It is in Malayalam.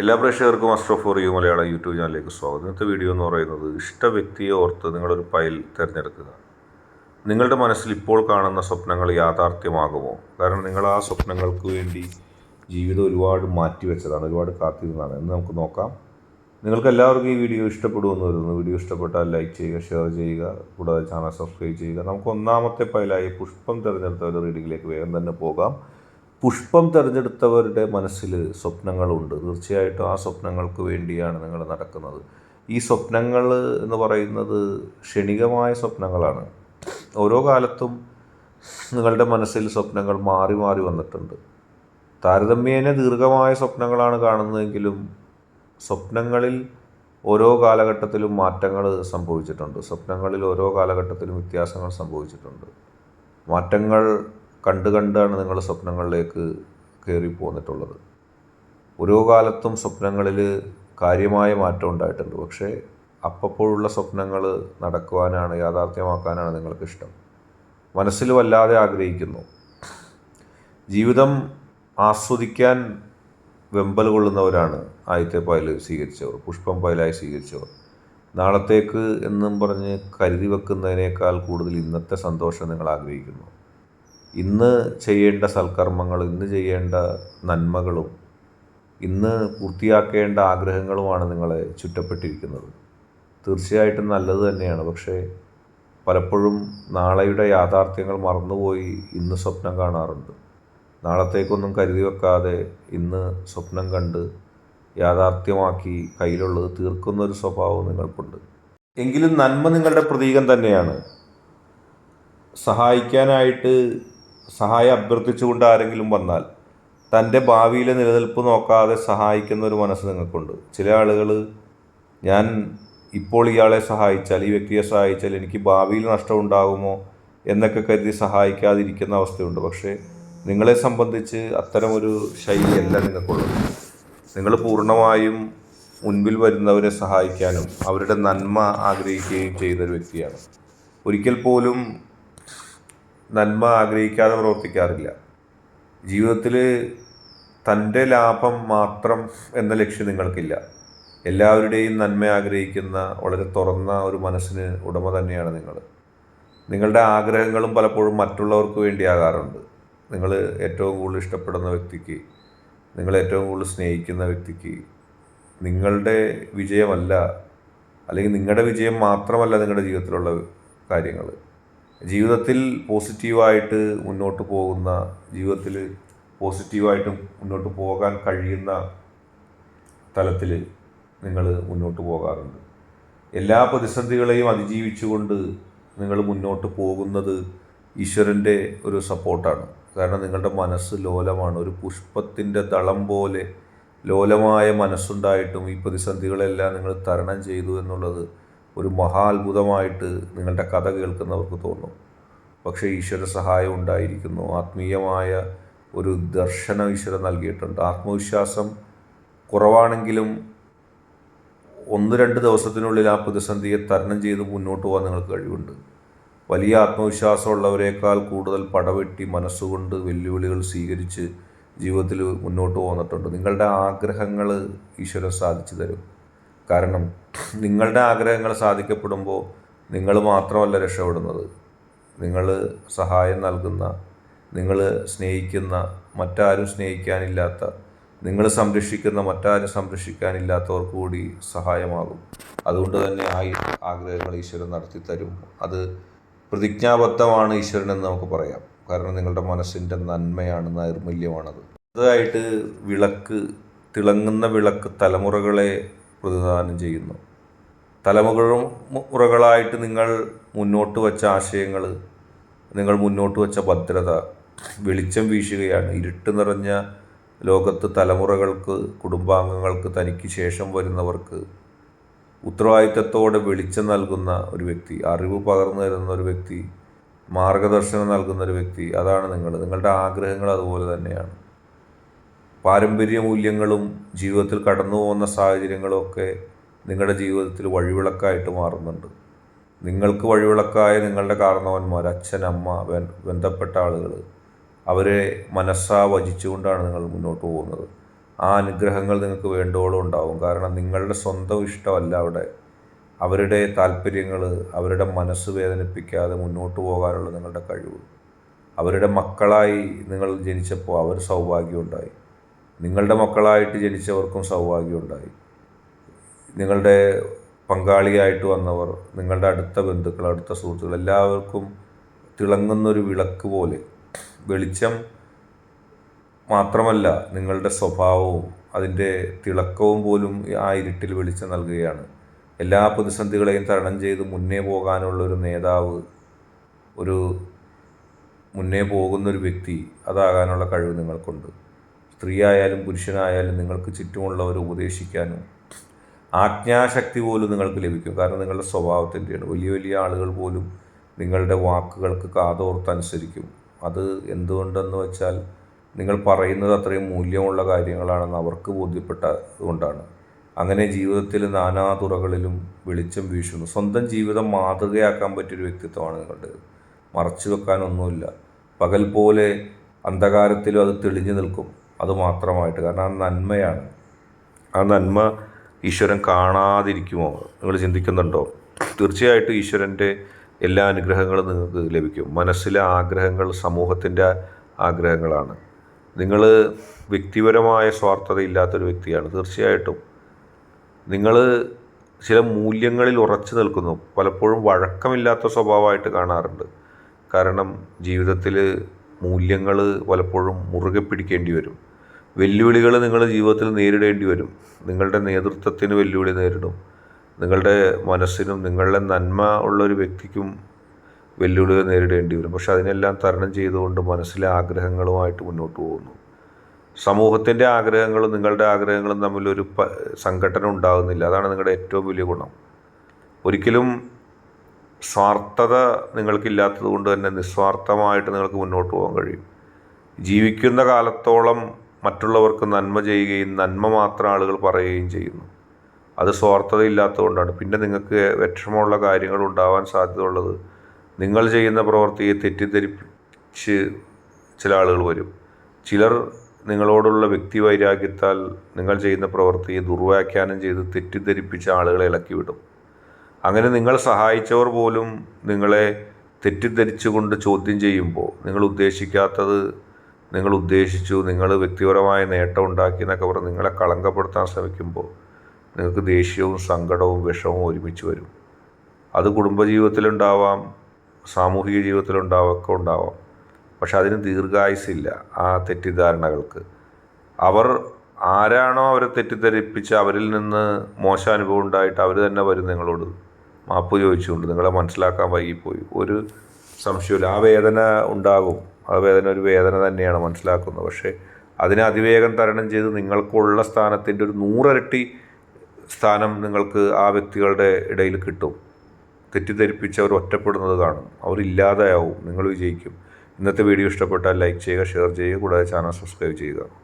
എല്ലാ പ്രേക്ഷകർക്കും Astro for you Malayalam YouTube ചാനലിലേക്ക് സ്വാഗതം. ഇന്നത്തെ വീഡിയോ എന്ന് പറയുന്നത് ഇഷ്ട വ്യക്തിയെ ഓർത്ത് നിങ്ങളൊരു ഫയൽ തിരഞ്ഞെടുക്കുക. നിങ്ങളുടെ മനസ്സിൽ ഇപ്പോൾ കാണുന്ന സ്വപ്നങ്ങൾ യാഥാർത്ഥ്യമാകുമോ? കാരണം നിങ്ങൾ ആ സ്വപ്നങ്ങൾക്ക് വേണ്ടി ജീവിതം ഒരുപാട് മാറ്റിവെച്ചതാണ് ഒരുപാട് കാത്തിരുന്നതാണ്. എന്ന് നമുക്ക് നോക്കാം. നിങ്ങൾക്ക് എല്ലാവർക്കും ഈ വീഡിയോ ഇഷ്ടപ്പെടുമെന്ന് വരുന്നു വീഡിയോ ഇഷ്ടപ്പെട്ടാൽ ലൈക്ക് ചെയ്യുക ഷെയർ ചെയ്യുക കൂടാതെ ചാനൽ സബ്സ്ക്രൈബ് ചെയ്യുക. നമുക്ക് ഒന്നാമത്തെ ഫയലായി പുഷ്പം തിരഞ്ഞെടുത്തവരുടെ റീഡിങ്ങിലേക്ക് വേഗം തന്നെ പോകാം. പുഷ്പം തിരഞ്ഞെടുത്തവരുടെ മനസ്സിൽ സ്വപ്നങ്ങളുണ്ട്. തീർച്ചയായിട്ടും ആ സ്വപ്നങ്ങൾക്ക് വേണ്ടിയാണ് നിങ്ങൾ നടക്കുന്നത്. ഈ സ്വപ്നങ്ങൾ എന്ന് പറയുന്നത് ക്ഷണികമായ സ്വപ്നങ്ങളാണ്. ഓരോ കാലത്തും നിങ്ങളുടെ മനസ്സിൽ സ്വപ്നങ്ങൾ മാറി മാറി വന്നിട്ടുണ്ട്. താരതമ്യേന ദീർഘമായ സ്വപ്നങ്ങളാണ് കാണുന്നതെങ്കിലും സ്വപ്നങ്ങളിൽ ഓരോ കാലഘട്ടത്തിലും മാറ്റങ്ങൾ സംഭവിച്ചിട്ടുണ്ട്. സ്വപ്നങ്ങളിൽ ഓരോ കാലഘട്ടത്തിലും വ്യത്യാസങ്ങൾ സംഭവിച്ചിട്ടുണ്ട്. മാറ്റങ്ങൾ കണ്ട് കണ്ടാണ് നിങ്ങൾ സ്വപ്നങ്ങളിലേക്ക് കയറി പോന്നിട്ടുള്ളത്. ഓരോ കാലത്തും സ്വപ്നങ്ങളിൽ കാര്യമായ മാറ്റം ഉണ്ടായിട്ടുണ്ട്. പക്ഷേ അപ്പോഴുള്ള സ്വപ്നങ്ങൾ നടക്കുവാനാണ് യാഥാർത്ഥ്യമാക്കാനാണ് നിങ്ങൾക്കിഷ്ടം മനസ്സിൽ വല്ലാതെ ആഗ്രഹിക്കുന്നു. ജീവിതം ആസ്വദിക്കാൻ വെമ്പൽ കൊള്ളുന്നവരാണ് ആദ്യത്തെ പായൽ സ്വീകരിച്ചവർ പുഷ്പം പായലായി സ്വീകരിച്ചവർ. നാളത്തേക്ക് എന്നും പറഞ്ഞ് കരുതി വെക്കുന്നതിനേക്കാൾ കൂടുതൽ ഇന്നത്തെ സന്തോഷം നിങ്ങൾ ആഗ്രഹിക്കുന്നു. ഇന്ന് ചെയ്യേണ്ട സൽക്കർമ്മങ്ങൾ ഇന്ന് ചെയ്യേണ്ട നന്മകളും ഇന്ന് പൂർത്തിയാക്കേണ്ട ആഗ്രഹങ്ങളുമാണ് നിങ്ങളെ ചുറ്റപ്പെട്ടിരിക്കുന്നത്. തീർച്ചയായിട്ടും നല്ലത് തന്നെയാണ്. പക്ഷേ പലപ്പോഴും നാളെയുടെ യാഥാർത്ഥ്യങ്ങൾ മറന്നുപോയി ഇന്ന് സ്വപ്നം കാണാറുണ്ട്. നാളത്തേക്കൊന്നും കരുതി വെക്കാതെ ഇന്ന് സ്വപ്നം കണ്ട് യാഥാർത്ഥ്യമാക്കി കയ്യിലുള്ളത് തീർക്കുന്നൊരു സ്വഭാവം നിങ്ങൾക്കുണ്ട്. എങ്കിലും നന്മ നിങ്ങളുടെ പ്രതീകം തന്നെയാണ്. സഹായിക്കാനായിട്ട് സഹായം അഭ്യർത്ഥിച്ചുകൊണ്ട് ആരെങ്കിലും വന്നാൽ തന്റെ ഭാവിയിലെ നിലനിൽപ്പ് നോക്കാതെ സഹായിക്കുന്ന ഒരു മനസ്സ് നിങ്ങൾക്കുണ്ട്. ചില ആളുകൾ ഞാൻ ഇപ്പോൾ ഇയാളെ സഹായിച്ചാൽ ഈ വ്യക്തിയെ സഹായിച്ചാൽ എനിക്ക് ഭാവിയിൽ നഷ്ടം ഉണ്ടാകുമോ? എന്നൊക്കെ കരുതി സഹായിക്കാതിരിക്കുന്ന അവസ്ഥയുണ്ട്. പക്ഷേ നിങ്ങളെ സംബന്ധിച്ച് അത്തരമൊരു ശൈലിയല്ല നിങ്ങൾക്കുള്ളത്. നിങ്ങൾ പൂർണമായും മുൻപിൽ വരുന്നവരെ സഹായിക്കാനും അവരുടെ നന്മ ആഗ്രഹിക്കുകയും ചെയ്യുന്ന ഒരു വ്യക്തിയാണ്. ഒരിക്കൽ പോലും നന്മ ആഗ്രഹിക്കാതെ പ്രവർത്തിക്കാറില്ല. ജീവിതത്തിൽ തന്റെ ലാഭം മാത്രം എന്ന ലക്ഷ്യം നിങ്ങൾക്കില്ല. എല്ലാവരുടെയും നന്മ ആഗ്രഹിക്കുന്ന വളരെ തുറന്ന ഒരു മനസ്സിന് ഉടമ തന്നെയാണ് നിങ്ങൾ നിങ്ങളുടെ ആഗ്രഹങ്ങളും പലപ്പോഴും മറ്റുള്ളവർക്ക് വേണ്ടിയാകാറുണ്ട്. നിങ്ങൾ ഏറ്റവും കൂടുതൽ ഇഷ്ടപ്പെടുന്ന വ്യക്തിക്ക് നിങ്ങൾ ഏറ്റവും കൂടുതൽ സ്നേഹിക്കുന്ന വ്യക്തിക്ക് നിങ്ങളുടെ വിജയമല്ല അല്ലെങ്കിൽ നിങ്ങളുടെ വിജയം മാത്രമല്ല നിങ്ങളുടെ ജീവിതത്തിലുള്ള കാര്യങ്ങൾ ജീവിതത്തിൽ പോസിറ്റീവായിട്ട് മുന്നോട്ട് പോകുന്ന ജീവിതത്തിൽ പോസിറ്റീവായിട്ട് മുന്നോട്ട് പോകാൻ കഴിയുന്ന തലത്തിൽ നിങ്ങൾ മുന്നോട്ട് പോകാറുണ്ട്. എല്ലാ പ്രതിസന്ധികളെയും അതിജീവിച്ചുകൊണ്ട് നിങ്ങൾ മുന്നോട്ട് പോകുന്നത് ഈശ്വരന്റെ ഒരു സപ്പോർട്ടാണ്. കാരണം നിങ്ങളുടെ മനസ്സ് ലോലമാണ്. ഒരു പുഷ്പത്തിന്റെ ദളം പോലെ ലോലമായ മനസ്സുണ്ടായിട്ടും ഈ പ്രതിസന്ധികളെല്ലാം നിങ്ങൾ തരണം ചെയ്തു എന്നുള്ളത് ഒരു മഹാത്ഭുതമായിട്ട് നിങ്ങളുടെ കഥ കേൾക്കുന്നവർക്ക് തോന്നും. പക്ഷേ ഈശ്വര സഹായം ഉണ്ടായിരിക്കുന്നു. ആത്മീയമായ ഒരു ദർശനം ഈശ്വരൻ നൽകിയിട്ടുണ്ട്. ആത്മവിശ്വാസം കുറവാണെങ്കിലും ഒന്ന് രണ്ട് ദിവസത്തിനുള്ളിൽ ആ പ്രതിസന്ധിയെ തരണം ചെയ്ത് മുന്നോട്ട് പോകാൻ നിങ്ങൾക്ക് കഴിവുണ്ട്. വലിയ ആത്മവിശ്വാസമുള്ളവരെക്കാൾ കൂടുതൽ പടവെട്ടി മനസ്സുകൊണ്ട് വെല്ലുവിളികൾ സ്വീകരിച്ച് ജീവിതത്തിൽ മുന്നോട്ട് പോന്നിട്ടുണ്ട് നിങ്ങളുടെ ആഗ്രഹങ്ങൾ ഈശ്വരൻ സാധിച്ചു തരും. കാരണം നിങ്ങളുടെ ആഗ്രഹങ്ങൾ സാധിക്കപ്പെടുമ്പോൾ നിങ്ങൾ മാത്രമല്ല രക്ഷപ്പെടുന്നത്. നിങ്ങൾ സഹായം നൽകുന്ന നിങ്ങൾ സ്നേഹിക്കുന്ന മറ്റാരും സ്നേഹിക്കാനില്ലാത്ത നിങ്ങൾ സംരക്ഷിക്കുന്ന മറ്റാരും സംരക്ഷിക്കാനില്ലാത്തവർക്ക് കൂടി സഹായമാകും. അതുകൊണ്ട് തന്നെ ആ ആഗ്രഹങ്ങൾ ഈശ്വരൻ നടത്തി തരും. അത് പ്രതിജ്ഞാബദ്ധമാണ് ഈശ്വരൻ എന്ന് നമുക്ക് പറയാം. കാരണം നിങ്ങളുടെ മനസ്സിന്റെ നന്മയാണ് നൈർമല്യമാണത്. അതായിട്ട് വിളക്ക് തിളങ്ങുന്ന വിളക്ക് തലമുറകളെ പ്രതിദാനം ചെയ്യുന്നു. തലമുറകളും മുറകളായിട്ട് നിങ്ങൾ മുന്നോട്ട് വച്ച ആശയങ്ങൾ നിങ്ങൾ മുന്നോട്ട് വച്ച ഭദ്രത വെളിച്ചം വീശുകയാണ്. ഇരുട്ട് നിറഞ്ഞ ലോകത്ത് തലമുറകൾക്ക് കുടുംബാംഗങ്ങൾക്ക് തനിക്ക് ശേഷം വരുന്നവർക്ക് ഉത്തരവാദിത്തത്തോടെ വെളിച്ചം നൽകുന്ന ഒരു വ്യക്തി അറിവ് പകർന്നു തരുന്ന ഒരു വ്യക്തി മാർഗദർശനം നൽകുന്ന ഒരു വ്യക്തി അതാണ് നിങ്ങൾ. നിങ്ങളുടെ ആഗ്രഹങ്ങൾ അതുപോലെ തന്നെയാണ്. പാരമ്പര്യ മൂല്യങ്ങളും ജീവിതത്തിൽ കടന്നു പോകുന്ന സാഹചര്യങ്ങളുമൊക്കെ നിങ്ങളുടെ ജീവിതത്തിൽ വഴിവിളക്കായിട്ട് മാറുന്നുണ്ട്. നിങ്ങൾക്ക് വഴിവിളക്കായ നിങ്ങളുടെ കാരണവന്മാർ അച്ഛൻ അമ്മ ബന്ധപ്പെട്ട ആളുകൾ അവരെ മനസ്സാ വചിച്ചുകൊണ്ടാണ് നിങ്ങൾ മുന്നോട്ട് പോകുന്നത്. ആ അനുഗ്രഹങ്ങൾ നിങ്ങൾക്ക് വേണ്ടോളം ഉണ്ടാവും. കാരണം നിങ്ങളുടെ സ്വന്തം ഇഷ്ടമല്ല അവിടെ. അവരുടെ താല്പര്യങ്ങൾ അവരുടെ മനസ്സ് വേദനിപ്പിക്കാതെ മുന്നോട്ട് പോകാനുള്ള നിങ്ങളുടെ കഴിവ്. അവരുടെ മക്കളായി നിങ്ങൾ ജനിച്ചപ്പോൾ അവർ സൗഭാഗ്യമുണ്ടായി നിങ്ങളുടെ മക്കളായിട്ട് ജനിച്ചവർക്കും സൗഭാഗ്യമുണ്ടായി നിങ്ങളുടെ പങ്കാളിയായിട്ട് വന്നവർ നിങ്ങളുടെ അടുത്ത ബന്ധുക്കൾ അടുത്ത സുഹൃത്തുക്കൾ എല്ലാവർക്കും തിളങ്ങുന്നൊരു വിളക്ക് പോലെ. വെളിച്ചം മാത്രമല്ല നിങ്ങളുടെ സ്വഭാവവും അതിന്റെ തിളക്കവും പോലും ആ ഇരുട്ടിൽ വെളിച്ചം നൽകുകയാണ്. എല്ലാ പ്രതിസന്ധികളെയും തരണം ചെയ്ത് മുന്നേ പോകാനുള്ള ഒരു നേതാവ് ഒരു മുന്നേ പോകുന്നൊരു വ്യക്തി അതാകാനുള്ള കഴിവ് നിങ്ങൾക്കുണ്ട്. സ്ത്രീയായാലും പുരുഷനായാലും നിങ്ങൾക്ക് ചുറ്റുമുള്ളവർ ഉപദേശിക്കാനും ആജ്ഞാശക്തി പോലും നിങ്ങൾക്ക് ലഭിക്കും. കാരണം നിങ്ങളുടെ സ്വഭാവത്തിന്റെയാണ്. വലിയ വലിയ ആളുകൾ പോലും നിങ്ങളുടെ വാക്കുകൾക്ക് കാതോർത്ത് അനുസരിക്കും. അത് എന്തുകൊണ്ടെന്ന് വെച്ചാൽ നിങ്ങൾ പറയുന്നത് അത്രയും മൂല്യമുള്ള കാര്യങ്ങളാണെന്ന് അവർക്ക് ബോധ്യപ്പെട്ടതുകൊണ്ടാണ്. അങ്ങനെ ജീവിതത്തിൽ നാനാ തുറകളിലും വെളിച്ചം വീശുന്നു. സ്വന്തം ജീവിതം മാതൃകയാക്കാൻ പറ്റിയൊരു വ്യക്തിത്വമാണ് നിങ്ങളുടേത് മറച്ചു വെക്കാനൊന്നുമില്ല. പകൽ പോലെ അന്ധകാരത്തിലും അത് തെളിഞ്ഞു നിൽക്കും. അത് മാത്രമായിട്ട്. കാരണം ആ നന്മയാണ്. ആ നന്മ ഈശ്വരൻ കാണാതിരിക്കുമോ? നിങ്ങൾ ചിന്തിക്കുന്നുണ്ടോ? തീർച്ചയായിട്ടും ഈശ്വരന്റെ എല്ലാ അനുഗ്രഹങ്ങളും നിങ്ങൾക്ക് ലഭിക്കും. മനസ്സിലെ ആഗ്രഹങ്ങൾ സമൂഹത്തിന്റെ ആഗ്രഹങ്ങളാണ്. നിങ്ങൾ വ്യക്തിപരമായ സ്വാർത്ഥതയില്ലാത്തൊരു വ്യക്തിയാണ്. തീർച്ചയായിട്ടും. നിങ്ങൾ ചില മൂല്യങ്ങളിൽ ഉറച്ചു നിൽക്കുന്നു. പലപ്പോഴും വഴക്കമില്ലാത്ത സ്വഭാവമായിട്ട് കാണാറുണ്ട്. കാരണം ജീവിതത്തിൽ മൂല്യങ്ങൾ പലപ്പോഴും മുറുകെ പിടിക്കേണ്ടി വരും. വെല്ലുവിളികൾ നിങ്ങൾ ജീവിതത്തിൽ നേരിടേണ്ടി വരും. നിങ്ങളുടെ നേതൃത്വത്തിന് വെല്ലുവിളി നേരിടും. നിങ്ങളുടെ മനസ്സിനും നിങ്ങളുടെ നന്മ ഉള്ള ഒരു വ്യക്തിക്കും വെല്ലുവിളികൾ നേരിടേണ്ടി വരും. പക്ഷെ അതിനെല്ലാം തരണം ചെയ്തുകൊണ്ട് മനസ്സിലെ ആഗ്രഹങ്ങളുമായിട്ട് മുന്നോട്ട് പോകുന്നു. സമൂഹത്തിന്റെ ആഗ്രഹങ്ങളും നിങ്ങളുടെ ആഗ്രഹങ്ങളും തമ്മിലൊരു സംഘടന ഉണ്ടാകുന്നില്ല. അതാണ് നിങ്ങളുടെ ഏറ്റവും വലിയ ഗുണം. ഒരിക്കലും സ്വാർത്ഥത നിങ്ങൾക്കില്ലാത്തത് കൊണ്ട് തന്നെ നിസ്വാർത്ഥമായിട്ട് നിങ്ങൾക്ക് മുന്നോട്ട് പോകാൻ കഴിയും. ജീവിക്കുന്ന കാലത്തോളം മറ്റുള്ളവർക്ക് നന്മ ചെയ്യുകയും നന്മ മാത്രം ആളുകൾ പറയുകയും ചെയ്യുന്നു. അത് സ്വാർത്ഥതയില്ലാത്തതുകൊണ്ടാണ് പിന്നെ നിങ്ങൾക്ക് വിഷമമുള്ള കാര്യങ്ങൾ ഉണ്ടാവാൻ സാധ്യതയുള്ളത് നിങ്ങൾ ചെയ്യുന്ന പ്രവൃത്തിയെ തെറ്റിദ്ധരിപ്പിച്ച് ചില ആളുകൾ വരും. ചിലർ നിങ്ങളോടുള്ള വ്യക്തി വൈരാഗ്യത്താൽ നിങ്ങൾ ചെയ്യുന്ന പ്രവൃത്തിയെ ദുർവ്യാഖ്യാനം ചെയ്ത് തെറ്റിദ്ധരിപ്പിച്ച ആളുകളെ ഇളക്കി വിടും അങ്ങനെ നിങ്ങൾ സഹായിച്ചവർ പോലും നിങ്ങളെ തെറ്റിദ്ധരിച്ചുകൊണ്ട് ചോദ്യം ചെയ്യുമ്പോൾ നിങ്ങൾ ഉദ്ദേശിക്കാത്തത് നിങ്ങൾ ഉദ്ദേശിച്ചു നിങ്ങൾ വ്യക്തിപരമായ നേട്ടം ഉണ്ടാക്കി എന്നൊക്കെ പറഞ്ഞ് നിങ്ങളെ കളങ്കപ്പെടുത്താൻ ശ്രമിക്കുമ്പോൾ നിങ്ങൾക്ക് ദേഷ്യവും സങ്കടവും വിഷമവും ഒരുമിച്ച് വരും. അത് കുടുംബജീവിതത്തിലുണ്ടാവാം സാമൂഹിക ജീവിതത്തിലുണ്ടാവാം ഒക്കെ ഉണ്ടാവാം. പക്ഷെ അതിന് ദീർഘായുസില്ല ആ തെറ്റിദ്ധാരണകൾക്ക്. അവർ ആരാണോ അവരെ തെറ്റിദ്ധരിപ്പിച്ച് അവരിൽ നിന്ന് മോശം അനുഭവം ഉണ്ടായിട്ട് അവർ തന്നെ വരും നിങ്ങളോട്. മാപ്പ് ചോദിച്ചുകൊണ്ട് നിങ്ങളെ മനസ്സിലാക്കാൻ വൈകിപ്പോയി. ഒരു സംശയമില്ല ആ വേദന ഉണ്ടാകും. ആ വേദന ഒരു വേദന തന്നെയാണ് മനസ്സിലാക്കുന്നത്. പക്ഷേ അതിനെ അതിവേഗം തരണം ചെയ്ത് നിങ്ങൾക്കുള്ള സ്ഥാനത്തിന്റെ ഒരു നൂറരട്ടി സ്ഥാനം നിങ്ങൾക്ക് ആ വ്യക്തികളുടെ ഇടയിൽ കിട്ടും. തെറ്റിദ്ധരിപ്പിച്ച് അവർ ഒറ്റപ്പെടുന്നത് കാണും. അവർ ഇല്ലാതെയാവും നിങ്ങൾ വിജയിക്കും. ഇന്നത്തെ വീഡിയോ ഇഷ്ടപ്പെട്ടാൽ ലൈക്ക് ചെയ്യുക ഷെയർ ചെയ്യുക. കൂടാതെ ചാനൽ സബ്സ്ക്രൈബ് ചെയ്യുക.